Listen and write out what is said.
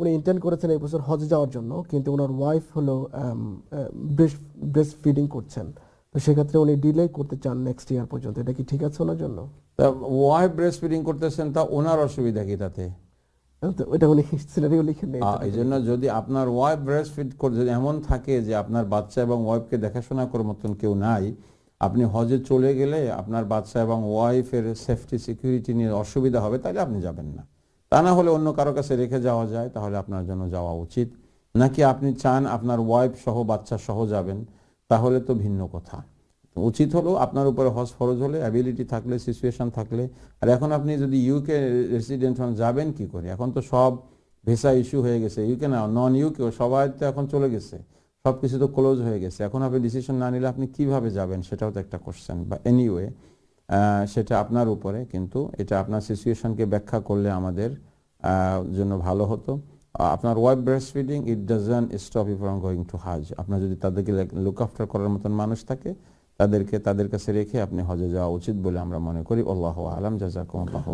উনি ইন্টেন্ড করেছেন এই বছর হজে যাওয়ার জন্য কিন্তু ওনার ওয়াইফ হলো ব্রেস্ট ফিডিং করছেন। তো সেক্ষেত্রে উনি ডিলে করতে চান নেক্সট ইয়ার পর্যন্ত। এটা কি ঠিক আছে ওনার জন্য? তা ওয়াইফ ব্রেস্ট ফিডিং করতেছেন তা ওনার অসুবিধা কি তাতে? তো এটা উনি সিনারিও লিখে নেই এই জন্য যদি আপনার ওয়াইফ ব্রেস্ট ফিড করে যদি এমন থাকে যে আপনার বাচ্চা এবং ওয়াইফকে দেখাশোনা করার মতন কেউ নাই আপনি হজে চলে গেলে আপনার বাচ্চা এবং ওয়াইফের সেফটি সিকিউরিটি নিয়ে অসুবিধা হবে তাহলে আপনি যাবেন না। তা না হলে অন্য কারও কাছে রেখে যাওয়া যায়, তাহলে আপনার জন্য যাওয়া উচিত। নাকি আপনি চান আপনার ওয়াইফ সহ বাচ্চা সহ যাবেন, তাহলে তো ভিন্ন কথা। উচিত হলো আপনার উপরে হজ ফরজ হলে অ্যাবিলিটি থাকলে সিচুয়েশন থাকলে। আর এখন আপনি যদি ইউকে রেসিডেন্ট হন, যাবেন কি করে? এখন তো সব ভিসা ইস্যু হয়ে গেছে। ইউকে না নন ইউকেও সবাই তো এখন চলে গেছে। সব কিছু তো ক্লোজ হয়ে গেছে। এখন আপনি ডিসিশন না নিলে আপনি কীভাবে যাবেন, সেটাও তো একটা কোশ্চেন বা এনিওয়ে সেটা আপনার উপরে, কিন্তু এটা আপনার সিচুয়েশনকে ব্যাখ্যা করলে আমাদের জন্য ভালো হতো। আপনার wife breast feeding it doesn't stop you from going to Hajj আপনার যদি তাদেরকে লুক আফটার করার মতন মানুষ থাকে, তাদেরকে, তাদের কাছে রেখে আপনি হজে যাওয়া উচিত বলে আমরা মনে করি। আল্লাহ আলম জাজাকুম আল্লাহ